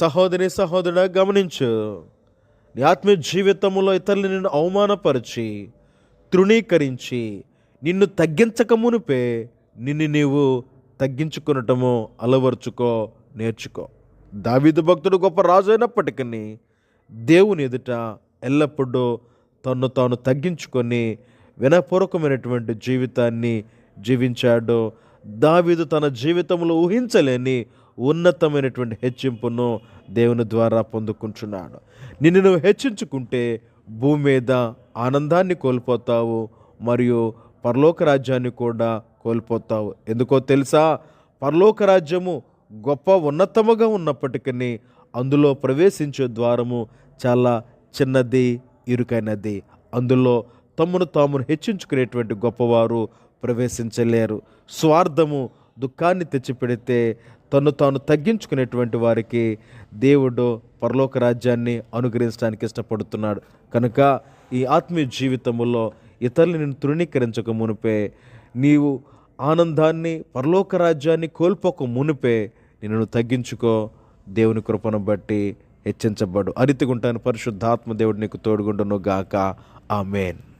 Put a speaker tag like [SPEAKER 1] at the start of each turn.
[SPEAKER 1] సహోదరి సహోదరుడా గమనించు. నీ ఆత్మీయ జీవితంలో ఇతరులు నిన్ను అవమానపరిచి తృణీకరించి నిన్ను తగ్గించక మునిపే నిన్ను నీవు తగ్గించుకునటము అలవరుచుకో నేర్చుకో. దావీదు భక్తుడు గొప్ప రాజు అయినప్పటికీ దేవుని ఎదుట ఎల్లప్పుడూ తను తాను తగ్గించుకొని వినపూర్వకమైనటువంటి జీవితాన్ని జీవించాడు. దావీదు తన జీవితంలో ఊహించలేని ఉన్నతమైనటువంటి హెచ్చింపును దేవుని ద్వారా పొందుకుంటున్నాడు. నిన్ను నువ్వు హెచ్చించుకుంటే భూమి మీద ఆనందాన్ని కోల్పోతావు మరియు పరలోక రాజ్యాన్ని కూడా కోల్పోతావు. ఎందుకో తెలుసా? పరలోక రాజ్యము గొప్ప ఉన్నతముగా ఉన్నప్పటికీ అందులో ప్రవేశించే ద్వారము చాలా చిన్నది ఇరుకైనది. అందులో తమ్మును తామును హెచ్చించుకునేటువంటి గొప్పవారు ప్రవేశించలేరు. స్వార్థము దుఃఖాన్ని తెచ్చిపెడితే తను తాను తగ్గించుకునేటువంటి వారికి దేవుడు పరలోక రాజ్యాన్ని అనుగ్రహించడానికి ఇష్టపడుతున్నాడు. కనుక ఈ ఆత్మీయ జీవితంలో ఇతరులు నిన్ను తృణీకరించక మునిపే నీవు ఆనందాన్ని పరలోక రాజ్యాన్ని కోల్పోక మునిపే నిన్ను తగ్గించుకో. దేవుని కృపను బట్టి హెచ్చించబడు. అరితిగుంటాను పరిశుద్ధాత్మ దేవుడు నీకు తోడుగుండును గాక. ఆమెన్.